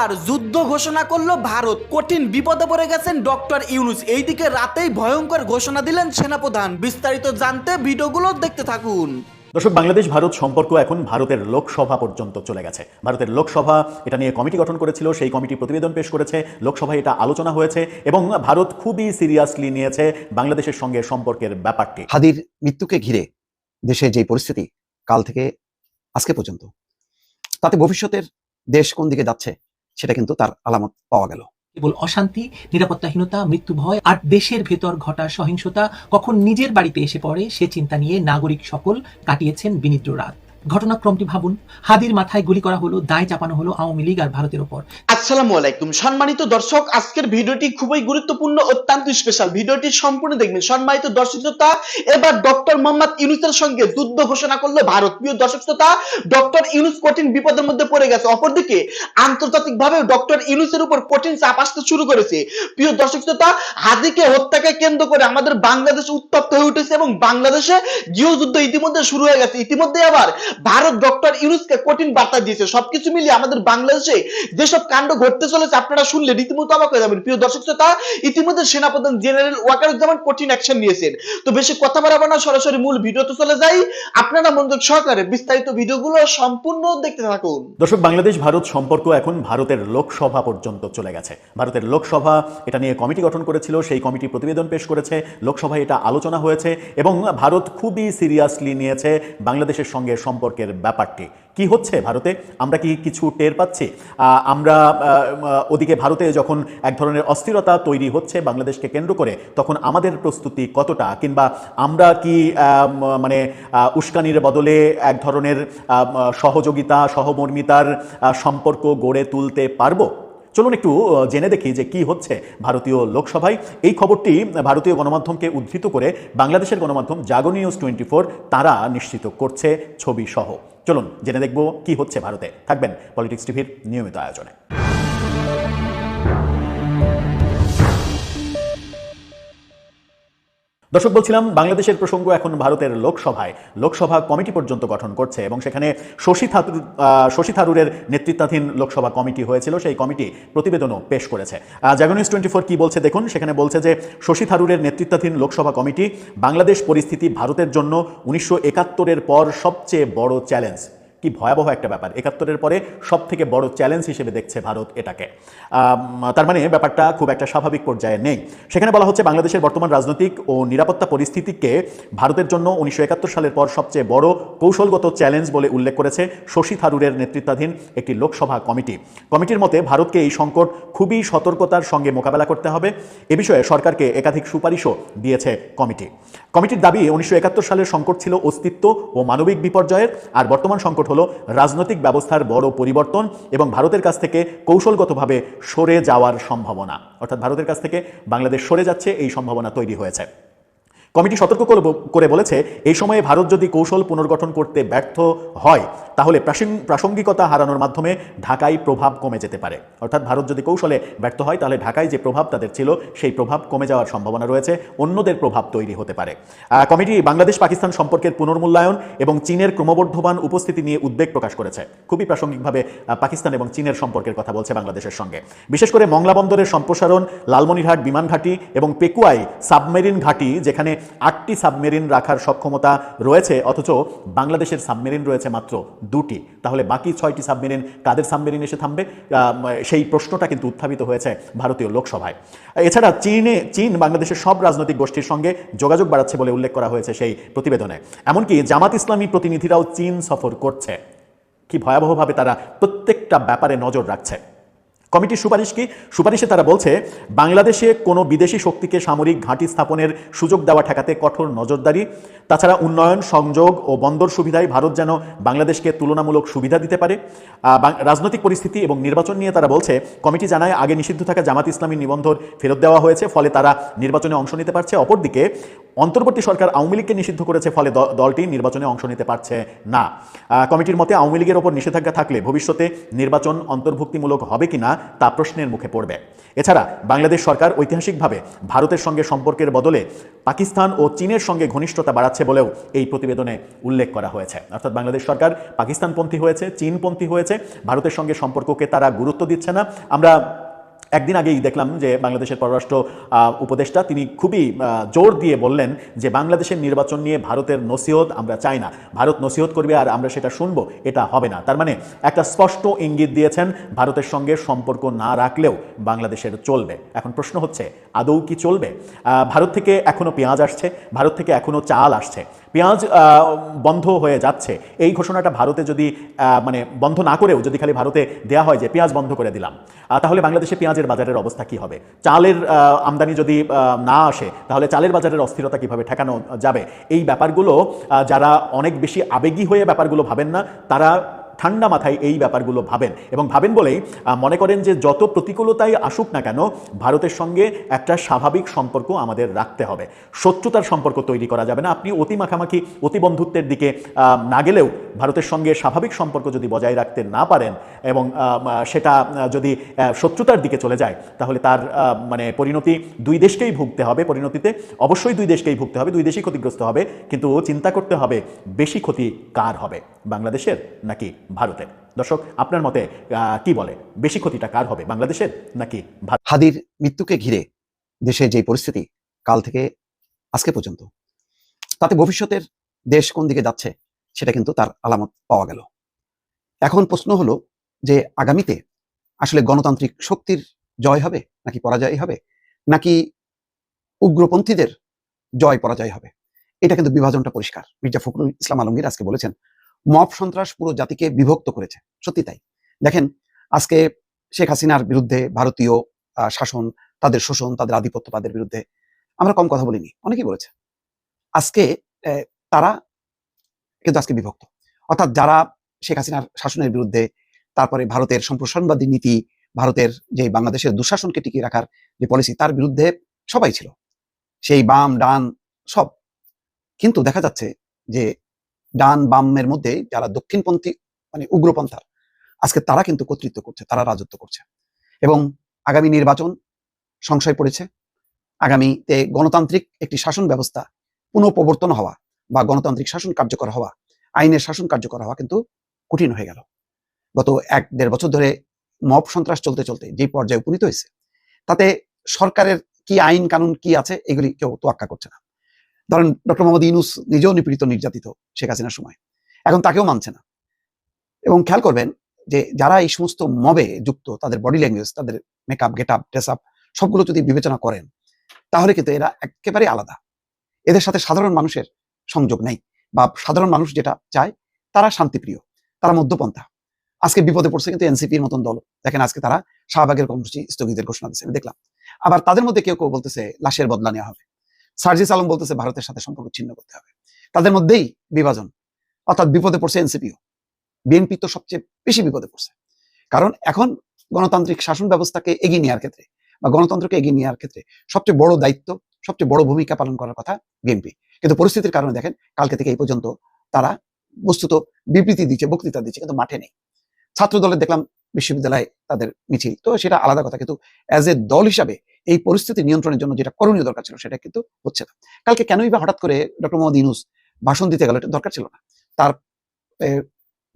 এবার যুদ্ধ ঘোষণা করল ভারত। কঠিন বিপদে পড়ে গেছেন ডক্টর ইউনুস। এইদিকে রাতেই ভয়ঙ্কর ঘোষণা দিলেন সেনাপ্রধান। বিস্তারিত জানতে ভিডিওগুলো দেখতে থাকুন। দর্শক বাংলাদেশ ভারত সম্পর্ক এখন ভারতের লোকসভা পর্যন্ত চলে গেছে। ভারতের লোকসভা এটা নিয়ে কমিটি গঠন করেছিল সেই কমিটি প্রতিবেদন পেশ করেছে লোকসভায় এটা আলোচনা হয়েছে এবং ভারত খুবই সিরিয়াসলি নিয়েছে বাংলাদেশের সঙ্গে সম্পর্কের ব্যাপারটি। হাদির মৃত্যুকে ঘিরে দেশের যে পরিস্থিতি কাল থেকে আজকে পর্যন্ত। তাতে ভবিষ্যতের দেশ কোন দিকে যাচ্ছে সেটা কিন্তু তার আলামত পাওয়া গেল। কেবল অশান্তি, নিরাপত্তাহীনতা, মৃত্যু ভয় আর দেশের ভেতর ঘটা সহিংসতা কখন নিজের বাড়িতে এসে পড়ে, সে চিন্তা নিয়ে নাগরিক সকল কাটিয়েছেন বিনিদ্র রাত। ঘটনাক্রমটি ভাবুন। হাদির মাথায় গুলি করা হলো, দায় চাপানো হলো আওয়ামী লীগ আর ভারতের ওপর। আসসালামু আলাইকুম। সম্মানিত দর্শক, আজকের ভিডিওটি খুবই গুরুত্বপূর্ণ, অত্যন্ত স্পেশাল ভিডিওটি সম্পূর্ণ দেখবেন। সম্মানিত দর্শক শ্রোতা, এবার ডক্টর মোহাম্মদ ইউনুসের সঙ্গে যুদ্ধ ঘোষণা করল ভারত। প্রিয় দর্শক শ্রোতা, ডক্টর ইউনুস কঠিন বিপদের মধ্যে পড়ে গেছে। অপরদিকে আন্তর্জাতিকভাবে ডক্টর ইউনুসের উপর কঠিন চাপ আসতে শুরু করেছে। প্রিয় দর্শক শ্রোতা, হাদিকে হত্যাকে কেন্দ্র করে আমাদের বাংলাদেশ উত্তপ্ত হয়ে উঠেছে এবং বাংলাদেশে গৃহযুদ্ধ ইতিমধ্যে শুরু হয়ে গেছে। ইতিমধ্যে আবার ভারত ডক্টর ইউনুসকে কঠিন বার্তা দিয়েছে। সবকিছু মিলিয়ে আমাদের বাংলাদেশে যেসব কাণ্ড ঘটতে চলেছে, আপনারা শুনলে রীতিমতো অবাক হয়ে যাবেন। প্রিয় দর্শক শ্রোতা, ইতিমধ্যে সেনাপ্রধান জেনারেল ওয়াকারুজ্জামান কঠিন অ্যাকশন নিয়েছেন। তো বেশি কথা বাড়াবো না, সরাসরি মূল ভিডিওতে চলে যাই। আপনারা মনোযোগ সহকারে বিস্তারিত ভিডিওগুলো সম্পূর্ণ দেখতে থাকুন। দর্শক, বাংলাদেশ, ভারত সম্পর্ক এখন ভারতের লোকসভা পর্যন্ত চলে গেছে। ভারতের লোকসভা, এটা নিয়ে কমিটি গঠন করেছিল, সেই কমিটি প্রতিবেদন পেশ করেছে। লোকসভায় এটা আলোচনা হয়েছে এবং ভারত খুবই সিরিয়াসলি নিয়েছে বাংলাদেশের সঙ্গে সম্পর্কের ব্যাপারটি। কি হচ্ছে ভারতে? আমরা কি কিছু টের পাচ্ছি? আমরা ওদিকে ভারতে যখন এক ধরনের অস্থিরতা তৈরি হচ্ছে বাংলাদেশকে কেন্দ্র করে, তখন আমাদের প্রস্তুতি কতটা? কিংবা আমরা কি মানে উস্কানির বদলে এক ধরনের সহযোগিতা, সহমর্মিতার সম্পর্ক গড়ে তুলতে পারব? চলুন একটু জেনে দেখি যে কি হচ্ছে ভারতীয় লোকসভায়। এই খবরটি ভারতীয় গণমাধ্যমকে উদ্ধৃত করে বাংলাদেশের গণমাধ্যম জাগো নিউজ টোয়েন্টি ফোর তারা নিশ্চিত করছে ছবি সহ চলুন জেনে দেখব কি হচ্ছে ভারতে। থাকবেন পলিটিক্স টিভির নিয়মিত আয়োজনে। দর্শক, বলছিলাম বাংলাদেশের প্রসঙ্গ এখন ভারতের লোকসভায়। লোকসভা কমিটি পর্যন্ত গঠন করছে এবং সেখানে শশী থারুর শশী থারুরের নেতৃত্বাধীন লোকসভা কমিটি হয়েছিল। সেই কমিটি প্রতিবেদনও পেশ করেছে। জাগনিউজ টোয়েন্টি ফোর কী বলছে দেখুন, সেখানে বলছে যে শশী থারুরের নেতৃত্বাধীন লোকসভা কমিটি বাংলাদেশ পরিস্থিতি ভারতের জন্য উনিশশো একাত্তরের পর সবচেয়ে বড় চ্যালেঞ্জ। কি ভয়াবহ একটা ব্যাপার। একাত্তরের পরে সব থেকে বড় চ্যালেঞ্জ হিসেবে দেখছে ভারত এটাকে। তার মানে ব্যাপারটা খুব একটা স্বাভাবিক পর্যায়ে নেই। সেখানে বলা হচ্ছে বাংলাদেশের বর্তমান রাজনৈতিক ও নিরাপত্তা পরিস্থিতিকে ভারতের জন্য উনিশশো একাত্তর সালের পর সবচেয়ে বড় কৌশলগত চ্যালেঞ্জ বলে উল্লেখ করেছে শশী থারুরের নেতৃত্বাধীন একটি লোকসভা কমিটি। কমিটির মতে, ভারতকে এই সংকট খুবই সতর্কতার সঙ্গে মোকাবেলা করতে হবে। এ বিষয়ে সরকারকে একাধিক সুপারিশও দিয়েছে কমিটি। কমিটির দাবি উনিশশো একাত্তর সালের সংকট ছিল অস্তিত্ব ও মানবিক বিপর্যয়ের, আর বর্তমান সংকট হলো রাজনৈতিক ব্যবস্থার বড় পরিবর্তন এবং ভারতের কাছ থেকে কৌশলগতভাবে সরে যাওয়ার সম্ভাবনা। অর্থাৎ ভারতের কাছ থেকে বাংলাদেশ সরে যাচ্ছে, এই সম্ভাবনা তৈরি হয়েছে। কমিটি সতর্ক করে- বলেছে, এই সময়ে ভারত যদি কৌশল পুনর্গঠন করতে ব্যর্থ হয়, তাহলে প্রাসঙ্গিকতা হারানোর মাধ্যমে ঢাকায় প্রভাব কমে যেতে পারে। অর্থাৎ ভারত যদি কৌশলে ব্যর্থ হয়, তাহলে ঢাকায় যে প্রভাব তাদের ছিল, সেই প্রভাব কমে যাওয়ার সম্ভাবনা রয়েছে। অন্যদের প্রভাব তৈরি হতে পারে। কমিটি বাংলাদেশ পাকিস্তান সম্পর্কের পুনর্মূল্যায়ন এবং চীনের ক্রমবর্ধমান উপস্থিতি নিয়ে উদ্বেগ প্রকাশ করেছে। খুবই প্রাসঙ্গিকভাবে পাকিস্তান এবং চীনের সম্পর্কের কথা বলছে বাংলাদেশের সঙ্গে। বিশেষ করে মংলা বন্দরের সম্প্রসারণ, লালমনিরহাট বিমান ঘাঁটি এবং পেকুয়াই সাবমেরিন ঘাঁটি, যেখানে আটটি সাবমেরিন রাখার সক্ষমতা রয়েছে, অথচ বাংলাদেশের সাবমেরিন রয়েছে মাত্র দুটি। তাহলে বাকি ছয়টি সাবমেরিন কাদের সাবমেরিন এসে থামবে? সেই প্রশ্নটা কিন্তু উত্থাপিত হয়েছে ভারতীয় লোকসভায়। এছাড়া চীনে, চীন বাংলাদেশের সব রাজনৈতিক গোষ্ঠীর সঙ্গে যোগাযোগ বাড়াচ্ছে বলে উল্লেখ করা হয়েছে সেই প্রতিবেদনে। এমনকি জামাত ইসলামী প্রতিনিধিরাও চীন সফর করছে। কি ভয়াবহভাবে তারা প্রত্যেকটা ব্যাপারে নজর রাখছে। কমিটির সুপারিশ কি? সুপারিশে তারা বলছে, বাংলাদেশে কোনো বিদেশি শক্তিকে সামরিক ঘাঁটি স্থাপনের সুযোগ দেওয়া ঠেকাতে কঠোর নজরদারি। তাছাড়া উন্নয়ন, সংযোগ ও বন্দর সুবিধায় ভারত যেন বাংলাদেশকে তুলনামূলক সুবিধা দিতে পারে। রাজনৈতিক পরিস্থিতি এবং নির্বাচন নিয়ে তারা বলছে, কমিটি জানায় আগে নিষিদ্ধ থাকা জামাত ইসলামী নিবন্ধন ফেরত দেওয়া হয়েছে, ফলে তারা নির্বাচনে অংশ নিতে পারছে। অপরদিকে, অন্তর্বর্তী সরকার আওয়ামী লীগকে নিষিদ্ধ করেছে, ফলে দলটি নির্বাচনে অংশ নিতে পারছে না। কমিটির মতে আওয়ামী লীগের ওপর নিষেধাজ্ঞা থাকলে ভবিষ্যতে নির্বাচন অন্তর্ভুক্তিমূলক হবে কিনা তা প্রশ্নের মুখে পড়বে। এছাড়া বাংলাদেশ সরকার ঐতিহাসিকভাবে ভারতের সঙ্গে সম্পর্কের বদলে পাকিস্তান ও চীনের সঙ্গে ঘনিষ্ঠতা বাড়াচ্ছে বলেও এই প্রতিবেদনে উল্লেখ করা হয়েছে। অর্থাৎ বাংলাদেশ সরকার পাকিস্তানপন্থী হয়েছে, চীনপন্থী হয়েছে, ভারতের সঙ্গে সম্পর্ককে তারা গুরুত্ব দিচ্ছে না। আমরা একদিন আগেই দেখলাম যে বাংলাদেশের পররাষ্ট্র উপদেষ্টা তিনি খুবই জোর দিয়ে বললেন যে বাংলাদেশের নির্বাচন নিয়ে ভারতের নসিহত আমরা চাই না। ভারত নসিহত করবে আর আমরা সেটা শুনব, এটা হবে না। তার মানে একটা স্পষ্ট ইঙ্গিত দিয়েছেন, ভারতের সঙ্গে সম্পর্ক না রাখলেও বাংলাদেশের চলবে। এখন প্রশ্ন হচ্ছে, আদৌ কি চলবে? ভারত থেকে এখনও পেঁয়াজ আসছে, ভারত থেকে এখনও চাল আসছে। পেঁয়াজ বন্ধ হয়ে যাচ্ছে। এই ঘোষণাটা ভারতে যদি মানে বন্ধ না করেও যদি খালি ভারতে দেয়া হয় যে পেঁয়াজ বন্ধ করে দিলাম তাহলে বাংলাদেশে পেঁয়াজের বাজারের অবস্থা কি হবে? চালের আমদানি যদি না আসে, তাহলে চালের বাজারের অস্থিরতা কীভাবে ঠেকানো যাবে? এই ব্যাপারগুলো যারা অনেক বেশি আবেগী হয়ে ব্যাপারগুলো ভাবেন না, তারা ঠান্ডা মাথায় এই ব্যাপারগুলো ভাবেন। এবং ভাবেন বলেই মনে করেন যে যত প্রতিকূলতাই আসুক না কেন, ভারতের সঙ্গে একটা স্বাভাবিক সম্পর্ক আমাদের রাখতে হবে। শত্রুতার সম্পর্ক তৈরি করা যাবে না। আপনি অতি মাখামাখি, অতি বন্ধুত্বের দিকে না গেলেও ভারতের সঙ্গে স্বাভাবিক সম্পর্ক যদি বজায় রাখতে না পারেন এবং সেটা যদি শত্রুতার দিকে চলে যায়, তাহলে তার মানে পরিণতি দুই দেশকেই ভুগতে হবে। পরিণতিতে অবশ্যই দুই দেশকেই ভুগতে হবে। দুই দেশই ক্ষতিগ্রস্ত হবে। কিন্তু চিন্তা করতে হবে, বেশি ক্ষতি কার হবে? বাংলাদেশের নাকি ভারতের দর্শক, আপনার মতে কি বলে? বেশি ক্ষতিটা কার হবে, বাংলাদেশের নাকি হাদির মৃত্যুকে ঘিরে দেশে যে পরিস্থিতি, কাল থেকে আজকে পর্যন্ত। তাতে ভবিষ্যতের দেশ কোন দিকে যাচ্ছে, সেটা কিন্তু তার আলামত পাওয়া গেল। এখন প্রশ্ন হলো যে, আগামীতে আসলে গণতান্ত্রিক শক্তির জয় হবে, নাকি পরাজয় হবে? নাকি উগ্রপন্থীদের জয় পরাজয় হবে? এটা কিন্তু বিভাজনটা পরিষ্কার। মির্জা ফখরুল ইসলাম আলমগীর আজকে বলেছেন মব সন্ত্রাস পুরো জাতিকে বিভক্ত করেছে। সত্যি তাই। দেখেন, আজকে শেখ হাসিনার বিরুদ্ধে ভারতীয় শাসন, তাদের শোষণ, তাদের আধিপত্যবাদের বিরুদ্ধে আমরা কম কথা বলিনি। অনেকেই বলেছে। আজকে তারা কিন্তু আজকে বিভক্ত। অর্থাৎ যারা শেখ হাসিনার শাসনের বিরুদ্ধে তারপরে ভারতের সম্প্রসারণবাদী নীতি, ভারতের যে বাংলাদেশের দুঃশাসনকে টিকিয়ে রাখার যে পলিসি তার বিরুদ্ধে সবাই ছিল। সেই বাম, ডান, সব। কিন্তু দেখা যাচ্ছে যে ডান বামের মধ্যে যারা দক্ষিণপন্থী মানে উগ্রপন্থা, আজকে তারা কিন্তু কর্তৃত্ব করছে, তারা রাজত্ব করছে। এবং আগামী নির্বাচন সংশয় পড়েছে। আগামীতে গণতান্ত্রিক একটি শাসন ব্যবস্থা পুনঃপ্রবর্তন হওয়া বা গণতান্ত্রিক শাসন কার্যকর হওয়া, আইনের শাসন কার্যকর হওয়া কিন্তু কঠিন হয়ে গেল। গত এক দেড় বছর ধরে মব সন্ত্রাস চলতে চলতে যে পর্যায়ে উপনীত হয়েছে, তাতে সরকারের কি আইন কানুন কি আছে, এগুলি কেউ তোয়াক্কা করছে না। ধরেন ডক্টর মোহাম্মদ ইউনুস নিজেও নিপীড়িত, নির্যাতিত শেখ হাসিনার সময়। এখন তাকেও মানছে না। এবং খেয়াল করবেন যে যারা এই সমস্ত মবে যুক্ত, তাদের বডি ল্যাঙ্গুয়েজ তাদের makeup get up dress up সবগুলো যদি বিবেচনা করেন, তাহলে কিন্তু এরা একেবারে আলাদা। এদের সাথে সাধারণ মানুষের সংযোগ নেই বা সাধারণ মানুষ যেটা চায়, তারা শান্তিপ্রিয়, তারা মধ্যপন্থা। আজকে বিপদে পড়ছে কিন্তু এনসিপির মতন দল। দেখেন আজকে তারা শাহবাগের কর্মসূচি স্থগিতের ঘোষণা দিচ্ছে আমি দেখলাম। আবার তাদের মধ্যে কেউ কেউ বলতেছে, লাশের বদলা নেওয়া হবে। সার্জিস আলম বলতেছে, ভারতের সাথে সম্পর্ক ছিন্ন করতে হবে। তাদের মধ্যেই বিভাজন, অর্থাৎ বিপদে পড়ছে এনসিপিও। বিএনপি তো সবচেয়ে বেশি বিপদে পড়ছে। কারণ এখন গণতান্ত্রিক শাসন ব্যবস্থাকে এগিয়ে নেওয়ার ক্ষেত্রে বা গণতন্ত্রকে এগিয়ে নেওয়ার ক্ষেত্রে সবচেয়ে বড় দায়িত্ব, সবচেয়ে বড় ভূমিকা পালন করার কথা বিএনপি। কিন্তু পরিস্থিতির কারণে দেখেন, কালকে থেকে এই পর্যন্ত তারা বস্তুত বিবৃতি দিচ্ছে, বক্তৃতা দিচ্ছে, কিন্তু মাঠে নেই। ছাত্র দলের দেখলাম বিশ্ববিদ্যালয়ে তাদের মিছিল। তো সেটা আলাদা কথা, কিন্তু অ্যাজ এ দল হিসাবে এই পরিস্থিতি নিয়ন্ত্রণের জন্য যেটা করণীয় দরকার ছিল সেটা কিন্তু হচ্ছে না। কালকে কেনই বা হঠাৎ করে ডক্টর মোহাম্মদ ইউনুস ভাষণ দিতে গেল এটা দরকার ছিল না। তার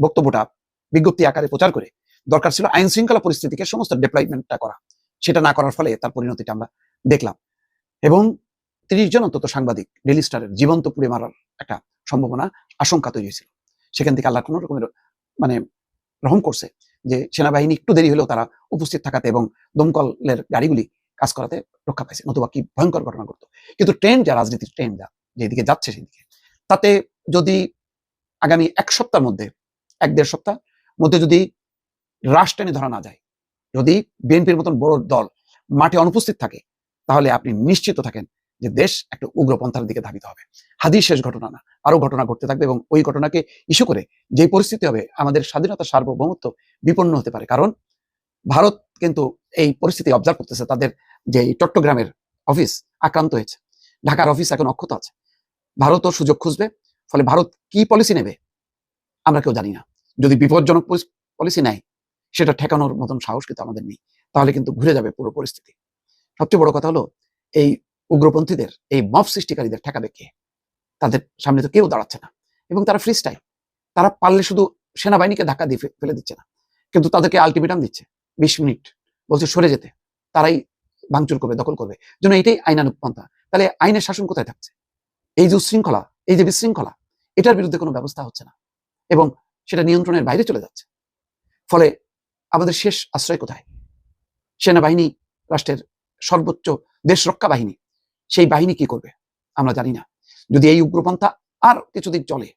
বক্তব্যটা বিজ্ঞপ্তি আকারে প্রচার করে দরকার ছিল আইন শৃঙ্খলা পরিস্থিতিকে সমস্ত ডেপ্লয়মেন্টটা করা। সেটা না করার ফলে তার পরিণতিটা আমরা দেখলাম। এবং তিরিশ জন অন্তত সাংবাদিক ডেলি স্টারের জীবন্ত পুড়ে মারার একটা সম্ভাবনা, আশঙ্কা তৈরি হয়েছিল। সেখান থেকে আল্লাহ কোনো রকমের মানে রহম করছে যে সেনাবাহিনী একটু দেরি হলেও তারা উপস্থিত থাকাতে এবং দমকলের গাড়িগুলি কাজ করাতে রক্ষা পাইছে নতুবা কি ভয়ঙ্কর ঘটনা ঘটতো। কিন্তু ট্রেন যা, রাজনীতির ট্রেন যা, যেদিকে যাচ্ছে সেদিকে। তাতে যদি আগামী এক সপ্তাহের মধ্যে, এক দেড় সপ্তাহ মধ্যে যদি রাশ টেনে ধরা না যায়, যদি বিএনপির মতন বড় দল মাঠে অনুপস্থিত থাকে, তাহলে আপনি নিশ্চিত থাকেন যে দেশ একটা উগ্রপন্থার দিকে ধাবিত হবে। হাদির শেষ ঘটনা না আরও ঘটনা ঘটতে থাকবে এবং ওই ঘটনাকে ইস্যু করে যে পরিস্থিতি হবে, আমাদের স্বাধীনতা সার্বভৌমত্ব বিপন্ন হতে পারে। কারণ ভারত কিন্তু এই পরিস্থিতি অবজার্ভ করতেছে তাদের যে চট্টগ্রামের অফিস আক্রান্ত হয়েছে। ঢাকার অফিস এখন অক্ষত আছে। ভারতও সুযোগ খুঁজবে, ফলে ভারত কি পলিসি নেবে আমরা কেউ জানি না। যদি বিপজ্জনক পলিসি নেয়, সেটা ঠেকানোর মতন সাহস কিন্তু আমাদের নেই। তাহলে কিন্তু ঘুরে যাবে পুরো পরিস্থিতি। সবচেয়ে বড় কথা হলো, এই উগ্রপন্থীদের, এই মব সৃষ্টিকারীদের ঠেকাবে কে? তাদের সামনে তো কেউ দাঁড়াচ্ছে না। এবং তারা ফ্রি স্টাইল তারা পারলে শুধু সেনাবাহিনীকে ধাক্কা দিয়ে ফেলে দিচ্ছে না। কিন্তু তাদেরকে আলটিমেটাম দিচ্ছে। বিশ মিনিট বলছে সরে যেতে। তারাই ভাঙচুর করবে, দখল করবে। জন্য এটাই আইনানুক পন্থা তাহলে আইনের শাসন কোথায় থাকছে? এই যে উশৃঙ্খলা, এই যে বিশৃঙ্খলা, এটার বিরুদ্ধে কোনো ব্যবস্থা হচ্ছে না এবং সেটা নিয়ন্ত্রণের বাইরে চলে যাচ্ছে। ফলে আমাদের শেষ আশ্রয় কোথায়? সেনাবাহিনী, রাষ্ট্রের সর্বোচ্চ দেশ রক্ষা বাহিনী, সেই বাহিনী কি করবে? আমরা জানি না। যদি এই উগ্রপন্থা আর কিছুদিন চলে,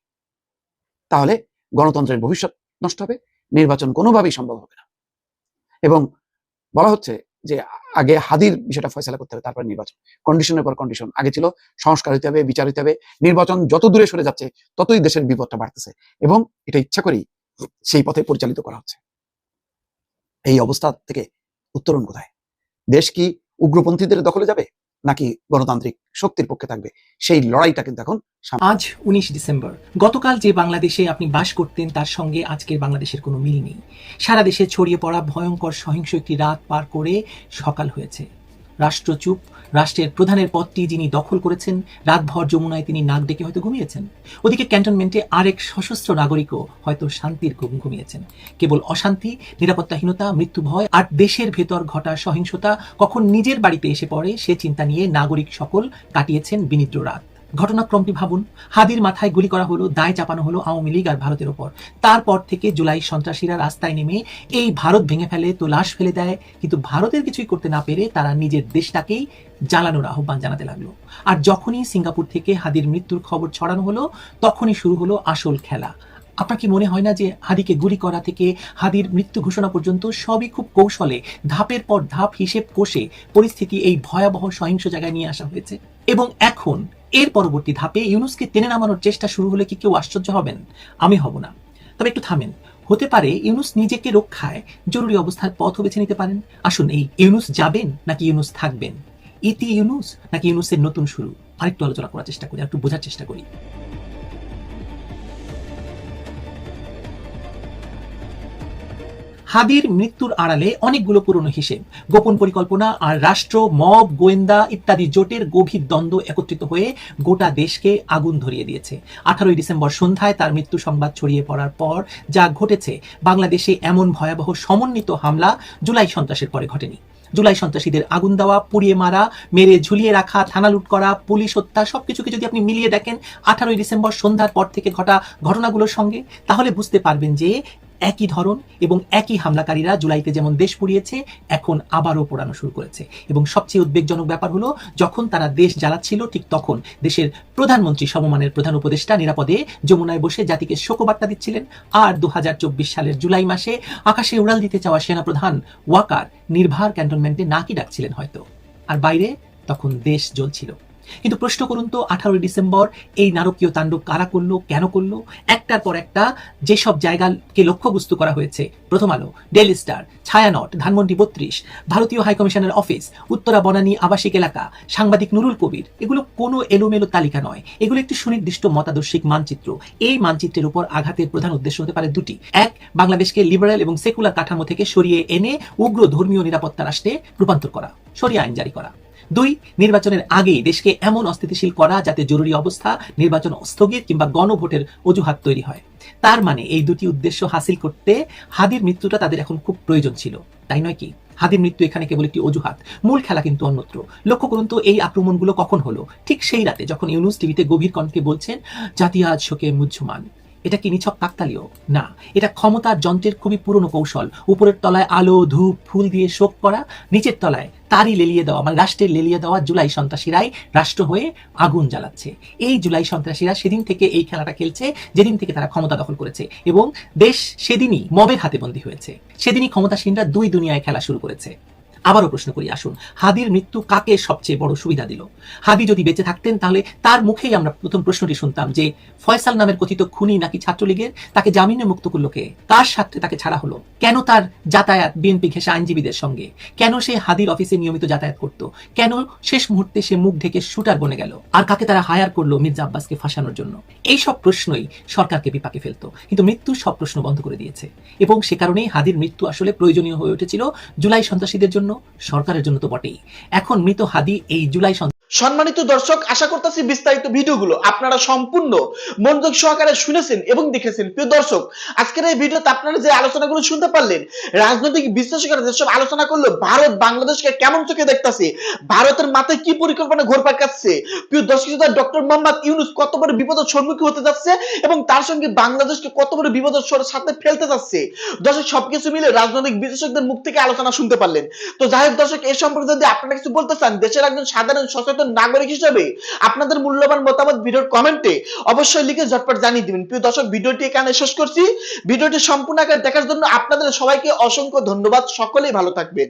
তাহলে গণতন্ত্রের ভবিষ্যৎ নষ্ট হবে, নির্বাচন কোনোভাবেই সম্ভব হবে না। এবং বলা হচ্ছে যে আগে হাদির বিষয়টা ফয়সলা করতে হবে, তারপর নির্বাচন। কন্ডিশনের পর কন্ডিশন আগে ছিল সংস্কার হইতে হবে, বিচার হইতে হবে। নির্বাচন যত দূরে সরে যাচ্ছে, ততই দেশের বিপদটা বাড়তেছে। এবং এটা ইচ্ছা করেই সেই পথে পরিচালিত করা হচ্ছে। এই অবস্থা থেকে উত্তরণ কোথায়? দেশ কি উগ্রপন্থীদের দখলে যাবে? নাকি গণতান্ত্রিক শক্তির পক্ষে থাকবে? সেই লড়াইটা কিন্তু এখন আজ উনিশ ডিসেম্বর। গতকাল যে বাংলাদেশে আপনি বাস করতেন, তার সঙ্গে আজকের বাংলাদেশের কোনো মিল নেই। সারা দেশে ছড়িয়ে পড়া ভয়ঙ্কর সহিংস একটি রাত পার করে সকাল হয়েছে। রাষ্ট্র চুপ রাষ্ট্রের প্রধানের পদটি যিনি দখল করেছেন, রাতভর যমুনায় তিনি নাক ডেকে হয়তো ঘুমিয়েছেন। ওদিকে ক্যান্টনমেন্টে আরেক সশস্ত্র নাগরিকও হয়তো শান্তির ঘুম ঘুমিয়েছেন। কেবল অশান্তি, নিরাপত্তাহীনতা, মৃত্যু ভয় আর দেশের ভেতর ঘটা সহিংসতা কখন নিজের বাড়িতে এসে পড়ে, সে চিন্তা নিয়ে নাগরিক সকল কাটিয়েছেন বিনিদ্র রাত। ঘটনাক্রমটি ভাবুন? হাদির মাথায় গুলি করা হলো, দায় চাপানো হলো আওয়ামী লীগ আর ভারতের ওপর। তারপর থেকে জুলাই সন্ত্রাসীরা রাস্তায় নেমে এই ভারত ভেঙে ফেলে তো লাশ ফেলে দেয়। কিন্তু ভারতের কিছুই করতে না পেরে তারা নিজের দেশটাকেই জ্বালানোর আহ্বান জানাতে লাগল। আর যখনই সিঙ্গাপুর থেকে হাদির মৃত্যুর খবর ছড়ানো হলো, তখনই শুরু হলো আসল খেলা। আপনার কি মনে হয় না যে হাদিকে গুলি করা থেকে হাদির মৃত্যু ঘোষণা পর্যন্ত সবই খুব কৌশলে ধাপের পর ধাপ হিসেব কষে পরিস্থিতি এই ভয়াবহ সহিংস জায়গায় নিয়ে আসা হয়েছে? এবং এখন, এর পরবর্তী ধাপে ইউনুসকে টেনে নামানোর চেষ্টা শুরু হলে কি কেউ আশ্চর্য হবেন? আমি হব না। তবে একটু থামেন। হতে পারে ইউনুস নিজেকে রক্ষায় জরুরি অবস্থার পথও বেছে নিতে পারেন। আসুন এই ইউনুস যাবেন নাকি ইউনুস থাকবেন? ইতি ইউনুস নাকি ইউনুসের নতুন শুরু? আরেকটু আলোচনা করার চেষ্টা করি একটু বোঝার চেষ্টা করি। হাদির মৃত্যুর আড়ালে অনেকগুলো পুরনো হিসেব, গোপন পরিকল্পনা আর রাষ্ট্র, মব, গোয়েন্দা ইত্যাদি জোটের গভীর দ্বন্দ্ব একত্রিত হয়ে গোটা দেশকে আগুন ধরিয়ে দিয়েছে। আঠারোই ডিসেম্বর সন্ধ্যায় তার মৃত্যু সংবাদ ছড়িয়ে পড়ার পর যা ঘটেছে, বাংলাদেশে এমন ভয়াবহ সমন্বিত হামলা জুলাই সন্ত্রাসের পরে ঘটেনি। জুলাই সন্ত্রাসীদের আগুন দেওয়া, পুড়িয়ে মারা, মেরে ঝুলিয়ে রাখা, থানা লুট করা, পুলিশ হত্যা, সবকিছুকে যদি আপনি মিলিয়ে দেখেন, আঠারোই ডিসেম্বর সন্ধ্যার পর থেকে ঘটা ঘটনাগুলোর সঙ্গে, তাহলে বুঝতে পারবেন যে একই ধরন এবং একই হামলাকারীরা জুলাইতে যেমন দেশ পুড়িয়েছে, এখন আবারও পোড়ানো শুরু করেছে। এবং সবচেয়ে উদ্বেগজনক ব্যাপার হলো, যখন তারা দেশ জ্বালাচ্ছিল, ঠিক তখন দেশের প্রধানমন্ত্রী, সমমানের প্রধান উপদেষ্টা নিরাপদে যমুনায় বসে জাতিকে শোকবার্তা দিচ্ছিলেন। আর দু হাজার চব্বিশ সালের জুলাই মাসে আকাশে উড়াল দিতে চাওয়া সেনাপ্রধান ওয়াকার নির্ভার ক্যান্টনমেন্টে নাকি ডাকছিলেন হয়তো। আর বাইরে তখন দেশ জ্বলছিল। কিন্তু প্রশ্ন করুন তো, আঠারোই ডিসেম্বর এই নারকীয় তাণ্ডব কারা করল, কেন করল? একটার পর একটা যেসব জায়গাকে লক্ষ্যবস্তু করা হয়েছে, প্রথম আলো ডেলি স্টার ছায়ানট, ধানমন্ডি বত্রিশ, ভারতীয় হাইকমিশনের অফিস উত্তরা বনানী আবাসিক এলাকা, সাংবাদিক নুরুল কবির, এগুলো কোনো এলোমেলো তালিকা নয়। এগুলো একটি সুনির্দিষ্ট মতাদর্শিক মানচিত্র। এই মানচিত্রের উপর আঘাতের প্রধান উদ্দেশ্য হতে পারে দুটি। এক, বাংলাদেশকে লিবারেল এবং সেকুলার কাঠামো থেকে সরিয়ে এনে উগ্র ধর্মীয় নিরাপত্তা রাষ্ট্রে রূপান্তর করা, সরিয়ে আইন জারি করা। দুই, নির্বাচনের আগেই দেশকে এমন অস্থিতিশীল করা যাতে জরুরি অবস্থা, নির্বাচন স্থগিত কিংবা গণভোটের অজুহাত তৈরি হয়। তার মানে এই দুটি উদ্দেশ্য হাসিল করতে হাদির মৃত্যুটা তাদের এখন খুব প্রয়োজন ছিল। তাই নয় কি? হাদির মৃত্যু এখানে কেবল একটি অজুহাত, মূল খেলা কিন্তু অন্যত্র। লক্ষ্য করুন তো, এই আক্রমণগুলো কখন হলো? ঠিক সেই রাতে যখন ইউনুস টিভিতে গভীর কণ্ঠে বলছেন, জাতি আজ শোকে মুহ্যমান। এটা কি নিছক কাকতালীয়? না, এটা ক্ষমতার যন্ত্রের খুবই পুরনো কৌশল। উপরের তলায় আলো, ধূপ, ফুল দিয়ে শোক করা, নিচের তলায় তারই লেলিয়ে দেওয়া মানে রাষ্ট্রের লেলিয়ে দেওয়া জুলাই সন্ত্রাসীরাই রাষ্ট্র হয়ে আগুন জ্বালাচ্ছে। এই জুলাই সন্ত্রাসীরা সেদিন থেকে এই খেলাটা খেলছে, যেদিন থেকে তারা ক্ষমতা দখল করেছে, এবং দেশ সেদিনই মবের হাতে বন্দী হয়েছে। সেদিনই ক্ষমতাসীনরা দুই দুনিয়ায় খেলা শুরু করেছে। আবারও প্রশ্ন করি, আসুন। হাদির মৃত্যু কাকে সবচেয়ে বড় সুবিধা দিল? হাদি যদি বেঁচে থাকতেন, তাহলে তার মুখেই আমরা প্রথম প্রশ্নটি শুনতাম যে, ফয়সাল নামের কথিত খুনি নাকি ছাত্রলীগের? তাকে জামিনে মুক্ত করল কে? কার সাথে তাকে ছাড়া হলো? কেন তার যাতায়াত বিএনপি ঘেঁষা আইনজীবীদের সঙ্গে? কেন সে হাদির অফিসে নিয়মিত যাতায়াত করত? কেন শেষ মুহূর্তে সে মুখ ঢেকে শুটার বনে গেল? আর কাকে তারা হায়ার করল মির্জা আব্বাসকে ফাঁসানোর জন্য? এই সব প্রশ্নই সরকারকে বিপাকে ফেলতো। কিন্তু মৃত্যু সব প্রশ্ন বন্ধ করে দিয়েছে। এবং সে কারণেই হাদির মৃত্যু আসলে প্রয়োজনীয় হয়ে উঠেছিল জুলাই সন্ত্রাসীদের জন্য সরকারের জন্য তো বটেই। এখন মৃত হাদি এই জুলাই সম্মানিত দর্শক, আশা করতেছি বিস্তারিত ভিডিওগুলো আপনারা সম্পূর্ণ মনোযোগ সহকারে শুনেছেন এবং দেখেছেন। প্রিয় দর্শক, আজকের এই ভিডিওতে আপনারা যে আলোচনাগুলো শুনতে পারলেন, রাজনৈতিক বিশ্লেষকেরা যেসব আলোচনা করল, ভারত বাংলাদেশকে কেমন চোখে দেখতাছে, ভারতের মাথায় কি পরিকল্পনা ঘোরপাক কাটছে প্রিয় দর্শক ডক্টর মোহাম্মদ ইউনুস কত বড় বিপদের সম্মুখীন হতে যাচ্ছে এবং তার সঙ্গে বাংলাদেশকে কত বড় বিপদের সাথে ফেলতে যাচ্ছে? দর্শক, সবকিছু মিলে রাজনৈতিক বিশ্লেষকদের মুখ থেকে আলোচনা শুনতে পারলেন। তো যাই হোক দর্শক এই সম্পর্কে যদি আপনারা কিছু বলতে চান, দেশের একজন সাধারণ সচেতন নাগরিক হিসেবে আপনাদের মূল্যবান মতামত ভিডিওর কমেন্টে অবশ্যই লিখে ঝটপট জানিয়ে দিবেন। প্রিয় দর্শক, ভিডিওটি এখানে শেষ করছি। ভিডিওটি সম্পূর্ণ আকারে দেখার জন্য আপনাদের সবাইকে অসংখ্য ধন্যবাদ। সকলেই ভালো থাকবেন।